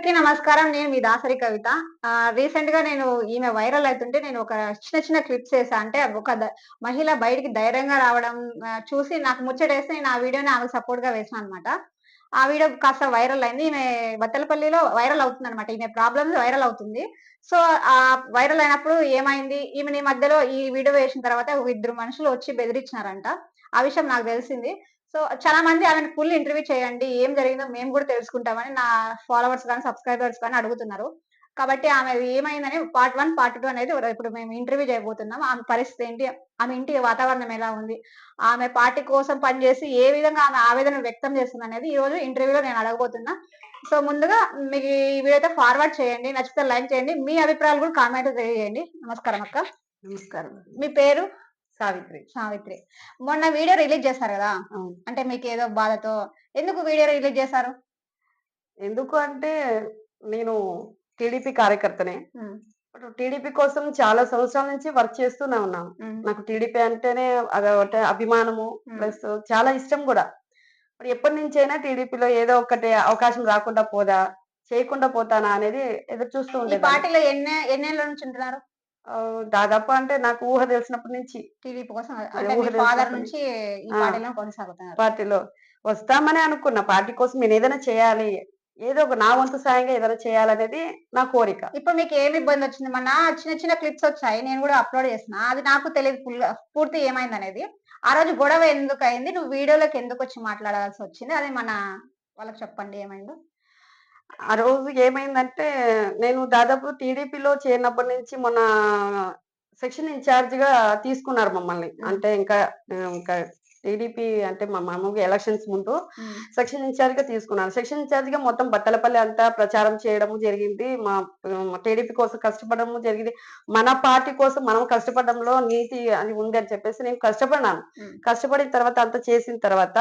అందరికీ నమస్కారం. నేను మీ దాసరి కవిత. రీసెంట్గా నేను ఈమె వైరల్ అవుతుంటే నేను ఒక చిన్న చిన్న క్లిప్స్ వేసా అంటే ఒక మహిళ బయటికి ధైర్యంగా రావడం చూసి నాకు ముచ్చటేస్తే నేను ఆ వీడియోని ఆమెకు సపోర్ట్గా వేసాను అనమాట ఆ వీడియో కాస్త వైరల్ అయింది. ఈమె బత్తలపల్లిలో వైరల్ అవుతుంది అనమాట ఈమె ప్రాబ్లమ్స్ వైరల్ అవుతుంది. సో ఆ వైరల్ అయినప్పుడు ఏమైంది? ఈమె నీ మధ్యలో ఈ వీడియో వేసిన తర్వాత ఒక ఇద్దరు మనుషులు వచ్చి బెదిరించినారంట. ఆ విషయం నాకు తెలిసింది. సో చాలా మంది ఆమెను ఫుల్ ఇంటర్వ్యూ చేయండి ఏం జరిగిందో మేము కూడా తెలుసుకుంటామని నా ఫాలోవర్స్ కానీ సబ్స్క్రైబర్స్ కానీ అడుగుతున్నారు. కాబట్టి ఆమె ఏమైందని పార్ట్ వన్ పార్ట్ టూ అనేది ఇప్పుడు మేము ఇంటర్వ్యూ చేయబోతున్నాం. ఆమె పరిస్థితి ఏంటి? ఆమె ఇంటి వాతావరణం ఎలా ఉంది? ఆమె పార్టీ కోసం పనిచేసి ఏ విధంగా ఆమె ఆవేదన వ్యక్తం చేస్తుంది అనేది ఈ రోజు ఇంటర్వ్యూలో నేను అడగబోతున్నా. సో ముందుగా మీకు ఈ వీడియో అయితే ఫార్వర్డ్ చేయండి నచ్చితే లైక్ చేయండి. మీ అభిప్రాయాలు కూడా కామెంట్ తెలియజేయండి. నమస్కారం అక్క. నమస్కారం. మీ పేరు? సావిత్రి. సావిత్రి. మొన్న వీడియో రిలీజ్ చేశారు కదా? అంటే మీకు ఏదో బాధతో. ఎందుకు వీడియో రిలీజ్ చేశారు? ఎందుకు అంటే నేను టీడీపీ కార్యకర్తనే. టీడీపీ కోసం చాలా సంవత్సరాల నుంచి వర్క్ చేస్తూనే ఉన్నాను నాకు టీడీపీ అంటేనే అదొకటి అభిమానము. ప్లస్ చాలా ఇష్టం కూడా. మరి ఎప్పటి నుంచైనా టీడీపీలో ఏదో ఒకటి అవకాశం రాకుండా పోదా చేయకుండా పోతానా అనేది ఎదురు చూస్తూ ఉండేది పార్టీలో ఎన్ని ఎన్నేళ్ళ నుంచి ఉంటున్నారు? దాదాపు అంటే నాకు ఊహ తెలిసినప్పటి నుంచి టీడీపీ కోసం ఫాదర్ నుంచి ఈ. పార్టీలో కొనసాగుతున్నారు? పార్టీలో వస్తామని అనుకున్నా. పార్టీ కోసం నేను ఏదైనా చేయాలి ఏదో ఒక నా వంతు సాయంగా ఏదైనా చేయాలనేది నా కోరిక. ఇప్పుడు మీకు ఏమి ఇబ్బంది వచ్చింది? మొన్న చిన్న చిన్న క్లిప్స్ వచ్చాయి నేను కూడా అప్లోడ్ చేసిన అది నాకు తెలియదు ఫుల్ పూర్తి ఏమైంది అనేది ఆ రోజు గొడవ ఎందుకు అయింది? నువ్వు వీడియోలోకి ఎందుకు వచ్చి మాట్లాడాల్సి వచ్చింది? అది మన వాళ్ళకి చెప్పండి ఏమైందో. ఆ రోజు ఏమైందంటే నేను దాదాపు టీడీపీలో చేరినప్పటి నుంచి మొన్న సెక్షన్ ఇన్ఛార్జ్గా తీసుకున్నారు మమ్మల్ని. మ్మ్. అంటే ఇంకా ఇంకా టీడీపీ అంటే మా మామూలుగా ఎలక్షన్స్ ముందు సెక్షన్ ఇన్ఛార్జ్గా తీసుకున్నారు. సెక్షన్ ఇన్ఛార్జ్గా మొత్తం బత్తలపల్లి అంతా ప్రచారం చేయడము జరిగింది. మా టీడీపీ కోసం కష్టపడము జరిగింది. మన పార్టీ కోసం మనం కష్టపడడంలో నీతి అని ఉంది అని చెప్పేసి నేను కష్టపడినాను. కష్టపడిన తర్వాత అంతా చేసిన తర్వాత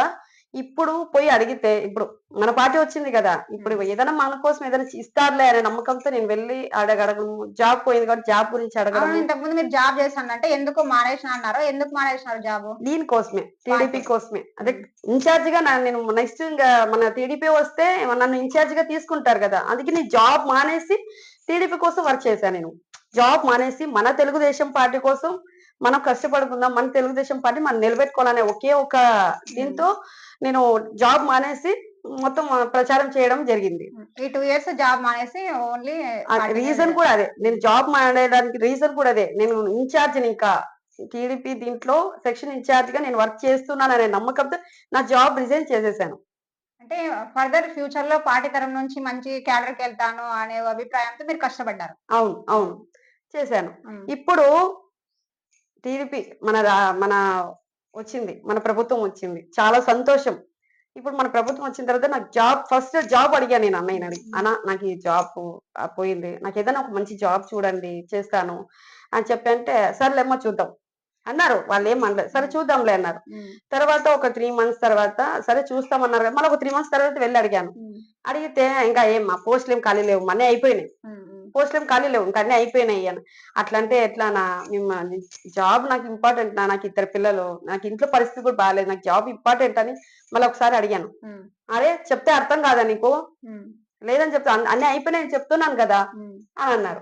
ఇప్పుడు పోయి అడిగితే ఇప్పుడు మన పార్టీ వచ్చింది కదా ఇప్పుడు ఏదైనా మన కోసం ఏదైనా ఇస్తారులే అనే నమ్మకంతో నేను వెళ్ళి అడగడము జాబ్ పోయింది కాబట్టి జాబ్ గురించి అడగడం ఇంతకు ముందు మీరు జాబ్ చేస్తాను అంటే ఎందుకు మానేసిన అన్నారు ఎందుకు మానేసినారు జాబ్? దీనికోసమే టీడీపీ. కోసమే. అదే ఇన్ఛార్జ్గా నేను నెక్స్ట్ ఇంకా మన టీడీపీ వస్తే నన్ను ఇన్ఛార్జ్గా తీసుకుంటారు కదా అందుకే నేను జాబ్ మానేసి టీడీపీ కోసం వర్క్ చేశాను నేను. జాబ్ మానేసి మన తెలుగుదేశం పార్టీ కోసం మనం కష్టపడుకుందాం మన తెలుగుదేశం పార్టీ మనం నిలబెట్టుకోవాలనే ఒకే ఒక దీంతో నేను జాబ్ మానేసి మొత్తం ప్రచారం చేయడం జరిగింది. ఈ టూ ఇయర్స్ జాబ్ మానేసి ఓన్లీ రీజన్ కూడా అదే. నేను జాబ్ మానేయడానికి రీజన్ కూడా అదే. నేను ఇన్ఛార్జ్ ఇంకా టీడీపీ దీంట్లో సెక్షన్ ఇన్ఛార్జ్గా నేను వర్క్ చేస్తున్నాను అనే నమ్మకంతో నా జాబ్ రిజైన్ చేసేసాను. అంటే ఫర్దర్ ఫ్యూచర్లో పార్టీ తరం నుంచి మంచి క్యాడర్కి వెళ్తాను అనే అభిప్రాయంతో మీరు కష్టపడ్డారు. అవును అవును. చేశాను. ఇప్పుడు టీడీపీ మన రా- మన వచ్చింది మన ప్రభుత్వం వచ్చింది. చాలా సంతోషం. ఇప్పుడు మన ప్రభుత్వం వచ్చిన తర్వాత నాకు జాబ్ ఫస్ట్ జాబ్ అడిగాను నేను అన్నయ్యని అడిగి అన్న నాకు ఈ జాబ్ పోయింది. నాకు ఏదైనా ఒక మంచి జాబ్ చూడండి చేస్తాను. అని చెప్పి అంటే సర్లేమ్మా చూద్దాం. అన్నారు. వాళ్ళు ఏం అనలేదు సరే చూద్దాంలే అన్నారు. తర్వాత ఒక త్రీ మంత్స్ తర్వాత సరే చూస్తామన్నారు కదా. మళ్ళీ ఒక త్రీ మంత్స్ తర్వాత వెళ్ళి అడిగాను. అడిగితే ఇంకా ఏం మా పోస్టులు ఏం ఖాళీ లేవు. అన్నీ అయిపోయినాయి. పోస్టులు ఏం ఖాళీ లేవు ఇంకా అన్నీ అయిపోయినాయి అని అట్లా అంటే ఎట్లా నా మిమ్మల్ని జాబ్ నాకు ఇంపార్టెంట్ నా నాకు ఇద్దరు పిల్లలు నాకు ఇంట్లో పరిస్థితి కూడా బాగాలేదు నాకు జాబ్ ఇంపార్టెంట్ అని మళ్ళీ ఒకసారి అడిగాను. అరే చెప్తే అర్థం కాదా నీకు. లేదని చెప్తా అన్ని- అయిపోయినాయి చెప్తున్నాను కదా. అని అన్నారు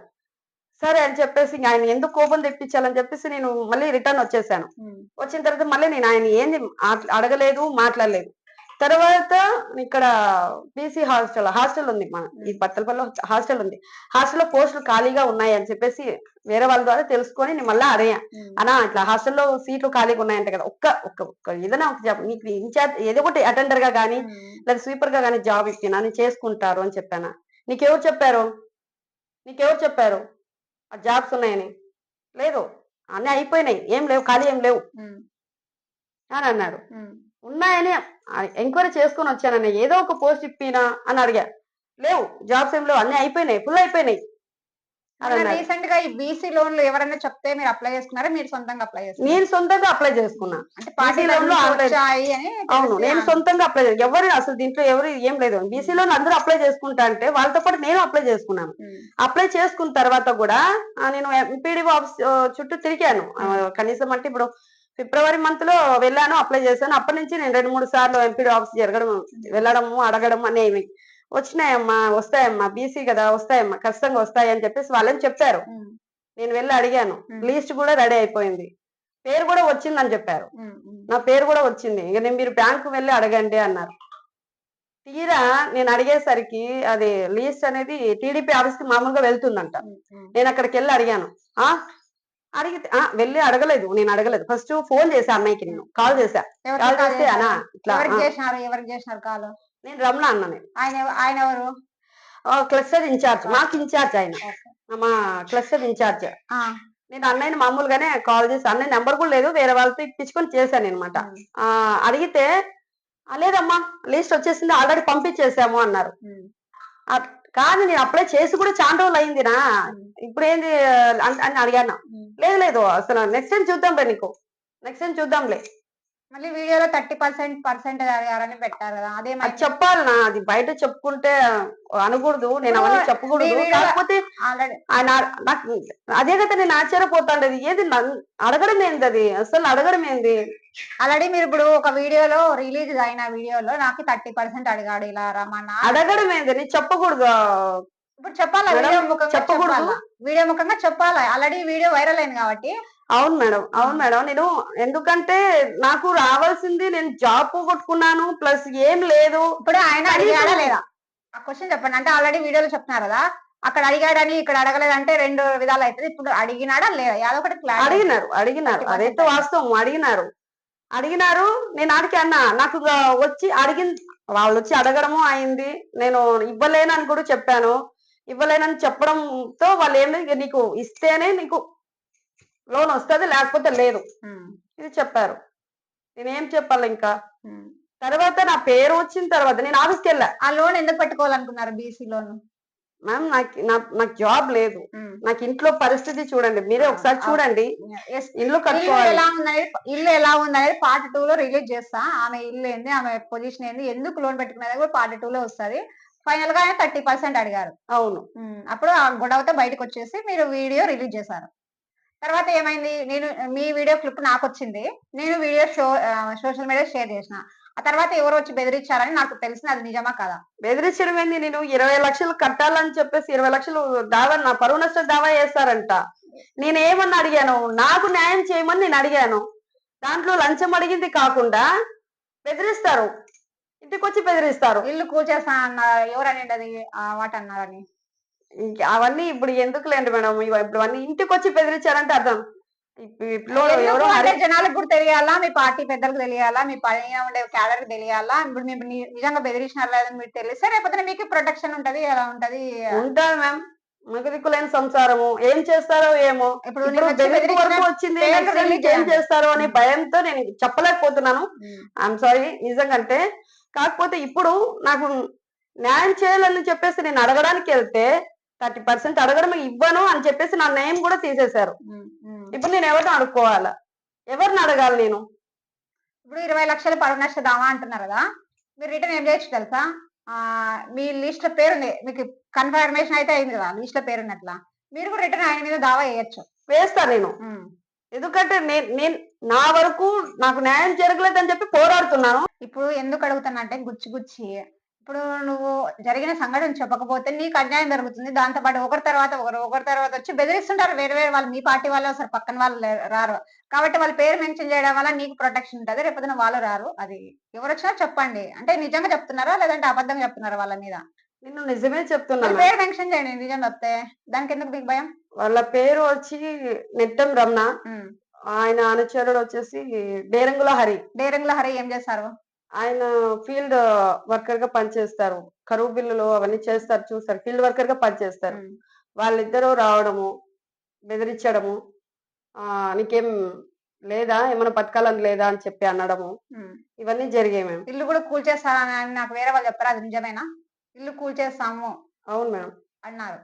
సరే అని చెప్పేసి ఇంక ఆయన ఎందుకు కోపం తెప్పించాలని చెప్పేసి నేను మళ్ళీ రిటర్న్ వచ్చేసాను. వచ్చిన తర్వాత మళ్ళీ నేను ఆయన ఏంది అడగలేదు మాట్లాడలేదు తర్వాత ఇక్కడ బీసీ హాస్టల్ హాస్టల్ ఉంది మన ఈ బత్తలపల్లిలో హాస్టల్ ఉంది. హాస్టల్లో పోస్టులు ఖాళీగా ఉన్నాయి అని చెప్పేసి వేరే వాళ్ళ ద్వారా తెలుసుకొని నేను మళ్ళీ అడిగా. ఉమ్. అన్నా ఇట్లా హాస్టల్లో సీట్లు ఖాళీగా ఉన్నాయంట కదా ఒక్క ఒక్క ఒక్క ఏదైనా ఒక జాబ్ నీకు ఇన్ఛార్జ్ ఏదో ఒకటి అటెండర్గా కానీ ఉమ్. లేదా స్వీపర్గా కానీ జాబ్ ఇచ్చినా నేను చేసుకుంటారు అని చెప్పాను. నీకెవరు చెప్పారు? నీకెవరు చెప్పారు? ఆ జాబ్స్ ఉన్నాయని. లేదు అన్నీ అయిపోయినాయి. ఏం లేవు ఖాళీ ఏం లేవు. అని అన్నాడు ఉమ్. ఉన్నాయని ఎంక్వైరీ చేసుకొని వచ్చానని ఏదో ఒక పోస్ట్ ఇప్పినా అని అడిగా. లేవు జాబ్స్ ఏం లేవు అన్ని అయిపోయినాయి ఫుల్ అయిపోయినాయి. రీసెంట్గా ఈ బీసీ లోన్లు ఎవరైనా చెప్తే మీరు అప్లై చేసుకున్నారా మీరు సొంతంగా అప్లై చేసుకున్నారా నేను సొంతంగా అప్లై చేసుకున్నా. అంటే పార్టీ లోన్లు. వచ్చాయి అని అవును నేను సొంతంగా అప్లై ఎవరు అసలు దీంట్లో ఎవరు ఏం లేదు. బీసీలో అందరూ అప్లై చేసుకుంటా అంటే వాళ్ళతో పాటు నేను అప్లై చేసుకున్నాను. అప్లై చేసుకున్న తర్వాత కూడా నేను ఎంపీడీ ఆఫీస్ చుట్టూ తిరిగాను. కనీసం అంటే ఇప్పుడు ఫిబ్రవరి మంత్లో వెళ్ళాను అప్లై చేశాను. అప్పటి నుంచి నేను రెండు మూడు సార్లు ఎంపీడీ ఆఫీస్ జరగడం వెళ్ళడము అడగడం అనేవి వచ్చినాయమ్మా వస్తాయమ్మా బీసీ కదా వస్తాయమ్మా ఖచ్చితంగా వస్తాయి అని చెప్పేసి వాళ్ళని చెప్పారు. నేను వెళ్ళి అడిగాను. లిస్ట్ కూడా రెడీ అయిపోయింది. పేరు కూడా వచ్చిందని చెప్పారు. నా పేరు కూడా వచ్చింది. ఇక నేను మీరు బ్యాంకు వెళ్ళి అడగండి అన్నారు. తీరా నేను అడిగేసరికి అది లిస్ట్ అనేది టీడీపీ ఆఫీస్కి మామూలుగా వెళ్తుందంట. నేను అక్కడికి వెళ్ళి అడిగాను. ఆ? అడిగితే ఆ వెళ్ళి అడగలేదు నేను అడగలేదు. ఫస్ట్ ఫోన్ చేశా అన్నయ్యకి నేను కాల్ ఎవరికి కాల్ చేస్తే అనా చేశారు? ఇట్లా ఎవరికి చేసినారు? ఎవరికి చేసినారు కాలు? నేను రమణ అన్నాను ఆయన ఆయన ఎవరు? క్లస్టర్ ఇన్ఛార్జ్ మాకు ఇన్ఛార్జ్ ఆయన. మా క్లస్టర్ ఇన్ఛార్జ్ నేను అన్నయ్యని మామూలుగానే కాల్ చేసి అన్నయ్య నెంబర్ కూడా లేదు వేరే వాళ్ళతో ఇప్పించుకొని చేశాను అనమాట అడిగితే "ఆ, లేదమ్మా లిస్ట్ వచ్చేసింది ఆల్రెడీ పంపించేసాము అన్నారు. కాదు నేను అప్లై చేసి కూడా చాలా రోజులు అయిందినా ఇప్పుడు ఏంది అని అడిగాను. లేదు లేదు అసలు నెక్స్ట్ టైం చూద్దాంలే నీకు. నెక్స్ట్ టైం చూద్దాంలే. మళ్ళీ వీడియోలో థర్టీ పర్సెంట్ పర్సెంటేజ్ అడిగారని పెట్టారు కదా అది అదేమైంది చెప్పాలనా అది బయట చెప్పుకుంటే అనకూడదు నేను అవన్నీ చెప్పకూడదు. నీ కాకపోతే నాకు అదే కదా నేను ఆశ్చర్యపోతాండేది. ఏది అడగడం ఏంది అది? అసలు అడగడం ఏంది? ఆల్రెడీ మీరు ఇప్పుడు ఒక వీడియోలో రిలీజ్ అయిన వీడియోలో నాకు థర్టీ పర్సెంట్ అడిగాడు ఇలా రమణ అడగడం ఏంది? నేను చెప్పకూడదు? ఇప్పుడు చెప్పాలా వీడియో ముఖంగా చెప్పకూడదు. చెప్పాలా? వీడియో ముఖంగా చెప్పాలా? ఆల్రెడీ వీడియో వైరల్ అయింది కాబట్టి అవును మేడం అవును మేడం. నేను ఎందుకంటే నాకు రావాల్సింది నేను జాబ్ పోగొట్టుకున్నాను ప్లస్ ఏం లేదు. ఇప్పుడు ఆయన అడిగాడా లేదా? ఆ క్వశ్చన్ చెప్పండి. అంటే ఆల్రెడీ వీడియోలో చెప్తున్నారు కదా. అక్కడ అడిగాడని ఇక్కడ అడగలేదంటే రెండు విధాలు అవుతుంది ఇప్పుడు అడిగినాడా లేదా? ఏదో ఒకటి క్లారిటీ అడిగినారు అడిగినారు. అదైతే. వాస్తవం అడిగినారు. అడిగినారు నేను ఆడికి అన్నా నాకు వచ్చి అడిగిన వాళ్ళు వచ్చి అడగడము అయింది. నేను ఇవ్వలేనని కూడా చెప్పాను. ఇవ్వలేనని చెప్పడంతో వాళ్ళు ఏమి నీకు ఇస్తేనే నీకు లోన్ వస్తుంది లేకపోతే లేదు. ఇది చెప్పారు. నేనేం చెప్పాలి ఇంకా? తర్వాత నా పేరు వచ్చిన తర్వాత నేను ఆఫీస్కి వెళ్ళా. ఆ లోన్ ఎందుకు పెట్టుకోవాలనుకున్నారు బీసీ లోన్? మ్యామ్ నాకు నాకు జాబ్ లేదు. నాకు ఇంట్లో పరిస్థితి చూడండి. మీరే ఒకసారి చూడండి. ఇల్లు కట్టుకోవాలి ఎలా ఉందనేది ఇల్లు ఎలా ఉందనేది పార్ట్ టూ లో రిలీజ్ చేస్తా. ఆమె ఇల్లు ఏంది? ఆమె పొజిషన్ ఏంది? ఎందుకు లోన్ పెట్టుకున్నది కూడా పార్ట్ టూ లో వస్తుంది. ఫైనల్గా థర్టీ పర్సెంట్ అడిగారు. అవును. అప్పుడు ఆ గొడవతో బయటకు వచ్చేసి మీరు వీడియో రిలీజ్ చేశారు. తర్వాత ఏమైంది? నేను మీ వీడియో క్లిప్ నాకు వచ్చింది నేను video show social media share చేసిన. ఆ తర్వాత ఎవరు వచ్చి బెదిరించారని నాకు తెలిసింది అది నిజమా కదా? బెదిరించడం ఏంది? నేను ఇరవై లక్షలు కట్టాలని చెప్పేసి ఇరవై లక్షలు దావా నా పరువు నష్ట దావా వేస్తారంట నేను ఏమన్నా అడిగాను? నాకు న్యాయం చేయమని నేను అడిగాను. దాంట్లో లంచం అడిగింది కాకుండా బెదిరిస్తారు. ఇంటికి వచ్చి బెదిరిస్తారు. ఇల్లు కూల్చేస్తా అన్నారు? ఎవరు అనేది అవన్నీ ఇప్పుడు ఎందుకు లేండి మేడం ఇప్పుడు అన్ని ఇంటికి వచ్చి బెదిరించారంటే అర్థం. ఎవరో జనాలకు కూడా తెలియాలా? మీ పార్టీ పెద్దలకు తెలియాలా? మీ పైన ఉండే క్యాడర్ తెలియాలా? ఇప్పుడు మీరు నిజంగా బెదిరించినారు లేదని మీరు తెలిస్తే రేపొద్దున మీకు ప్రొటెక్షన్ ఉంటది ఎలా ఉంటది? ఉంటారు మ్యామ్. మగదిక్కులేని సంసారము. ఏం చేస్తారో ఏమో. ఇప్పుడు వచ్చింది ఏం. చేస్తారో అనే భయంతో నేను చెప్పలేకపోతున్నాను. ఐఎమ్ సారీ నిజంగంటే కాకపోతే ఇప్పుడు నాకు న్యాయం చేయాలని చెప్పేసి నేను అడగడానికి వెళ్తే థర్టీ పర్సెంట్ అడగడం ఇవ్వను అని చెప్పేసి నా నేమ్ కూడా తీసేశారు. ఇప్పుడు నేను ఎవరిని అడుక్కోవాలా? ఎవరిని అడగాలి నేను? ఇప్పుడు ఇరవై లక్షలు పరువు నష్ట దావా అంటున్నారు కదా మీరు రిటర్న్ ఏం చేయొచ్చు తెలుసా? మీ లిస్ట్లో పేరుంది మీకు కన్ఫర్మేషన్ అయితే అయింది కదా లిస్ట్లో పేరున్నట్లా మీరు కూడా రిటర్న్ ఆయన మీద దావా వేయచ్చు. వేస్తా నేను. ఎందుకంటే నేను నేను నా వరకు నాకు న్యాయం జరగలేదని చెప్పి పోరాడుతున్నాను. ఇప్పుడు ఎందుకు అడుగుతున్నా అంటే గుచ్చి గుచ్చి ఇప్పుడు నువ్వు జరిగిన సంఘటన చెప్పకపోతే నీకు అన్యాయం జరుగుతుంది. దాంతో పాటు ఒకరి తర్వాత ఒకరు ఒకరి తర్వాత వచ్చి బెదిరిస్తుంటారు. వేరే వేరే వాళ్ళు మీ పార్టీ వాళ్ళు వస్తారు పక్కన వాళ్ళు రారు. కాబట్టి వాళ్ళ పేరు మెన్షన్ చేయడం వల్ల నీకు ప్రొటెక్షన్ ఉంటుంది. రేపొద్దున వాళ్ళు రారు. అది ఎవరు వచ్చినా చెప్పండి. అంటే నిజంగా చెప్తున్నారా? లేదంటే అబద్ధంగా చెప్తున్నారా వాళ్ళ మీద? నేను నిజమే చెప్తున్నాను. పేరు మెన్షన్ చేయండి. నిజం చెప్తే దానికి ఎందుకు మీకు భయం? వాళ్ళ పేరు వచ్చి నెట్టం రమణ. ఆయన అనుచరుడు వచ్చేసి డేరంగుల హరి. డేరింగ్ల హరి ఏం చేస్తారు ఆయన ఫీల్డ్ వర్కర్గా పనిచేస్తారు. కరువు బిల్లులు అవన్నీ చేస్తారు చూస్తారు. ఫీల్డ్ వర్కర్గా పనిచేస్తారు. వాళ్ళిద్దరూ రావడము బెదిరించడము ఆ నీకేం లేదా? ఏమైనా బతకాలని లేదా? అని చెప్పి అనడము. ఇవన్నీ జరిగాయి మేము ఇల్లు కూడా కూల్చేస్తారని నాకు వేరే వాళ్ళు చెప్పారు. అది నిజమేనా? ఇల్లు కూల్చేస్తాము అవును మేడం. అన్నారు.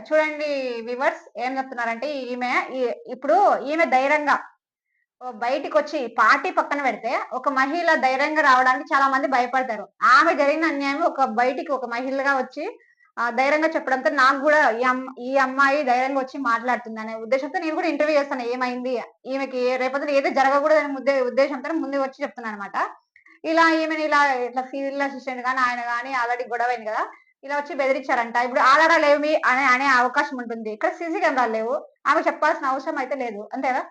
చూడండి వివర్స్ ఏం చెప్తున్నారంటే ఈమె ఇప్పుడు ఈమె ధైర్యంగా బయటికి వచ్చి పార్టీ పక్కన పెడితే ఒక మహిళ ధైర్యంగా రావడానికి చాలా మంది భయపడతారు. ఆమె జరిగిన అన్యాయం ఒక బయటికి ఒక మహిళగా వచ్చి ధైర్యంగా చెప్పడంతో నాకు కూడా ఈ అమ్మాయి ధైర్యంగా వచ్చి మాట్లాడుతుంది అనే ఉద్దేశంతో నేను కూడా ఇంటర్వ్యూ చేస్తాను. ఏమైంది? ఈమెకి రేపొద్దున ఏదో జరగకూడదు అనే ఉద్దేశంతో ముందు వచ్చి చెప్తున్నాను అనమాట ఇలా ఈమెను ఇలా ఇట్లా ఫీల్డ్ అసిస్టెంట్ కానీ ఆయన కానీ ఆల్రెడీ గొడవ అయింది కదా ఇలా వచ్చి బెదిరించారంట. ఇప్పుడు ఆధారాలు ఏమి అనే అనే అవకాశం ఉంటుంది. ఇక్కడ సీసీ కెమెరాలు లేవు. ఆమె చెప్పాల్సిన అవసరం అయితే లేదు. అంతేనా?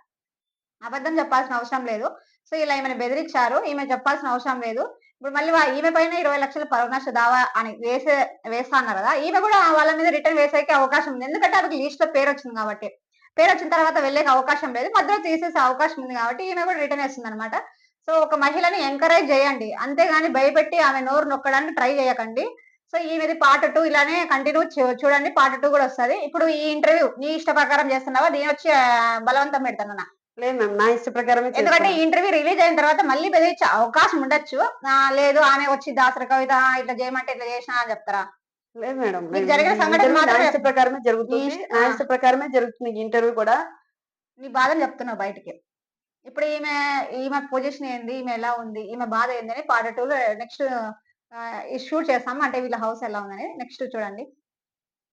అబద్ధం చెప్పాల్సిన అవసరం లేదు. సో ఇలా ఈమెను బెదిరించారు. ఈమె చెప్పాల్సిన అవసరం లేదు. ఇప్పుడు మళ్ళీ ఈమె పైన ఇరవై లక్షల పరవనాశ దావా అని వేసే వేస్తా అన్నారు కదా. ఈమె కూడా వాళ్ళ మీద రిటర్న్ వేసేకి అవకాశం ఉంది. ఎందుకంటే ఆమెకి లిస్ట్లో పేరు వచ్చింది కాబట్టి. పేరు వచ్చిన తర్వాత వెళ్ళే అవకాశం లేదు. మధ్యలో తీసేసే అవకాశం ఉంది కాబట్టి ఈమె కూడా రిటర్న్ వేస్తుంది అనమాట సో ఒక మహిళని ఎంకరేజ్ చేయండి. అంతేగాని భయపెట్టి ఆమె నోరు నొక్కడానికి ట్రై చేయకండి. సో ఈమెది పార్ట్ టూ ఇలానే కంటిన్యూ చూడండి. పార్ట్ టూ కూడా వస్తది. ఇప్పుడు ఈ ఇంటర్వ్యూ నీ ఇష్ట ప్రకారం చేస్తున్నావా? దీని వచ్చి బలవంతం పెడతాను లేదు మ్యామ్ నా ఇష్ట ప్రకారమే ఎందుకంటే ఈ. ఇంటర్వ్యూ రిలీజ్ అయిన తర్వాత మళ్ళీ బెదిరించే అవకాశం ఉండొచ్చు. ఆ, లేదు ఆమె వచ్చి దాసరి కవిత ఇట్లా చేయమంటే ఇట్లా చేసినా అని చెప్తారా? లేదు మేడం మీకు లేదు. జరిగిన ఈ సంఘటన ఇంటర్వ్యూ నా మాత్రమే- ఇష్ట ప్రకారమే జరుగుతుంది. ఇష్ట- నా ఆ. ఇష్ట ప్రకారమే జరుగుతుంది ఈ ఇంటర్వ్యూ కూడా. నీ బాధను చెప్తున్నావు బయటికి. ఇప్పుడు ఈమె ఈమె పొజిషన్ ఏంది? ఈమె ఎలా ఉంది? ఈమె బాధ ఏందని పార్ట్ టూ లో నెక్స్ట్ షూట్ చేస్తాం. అంటే వీళ్ళ హౌస్ ఎలా ఉందని నెక్స్ట్ చూడండి.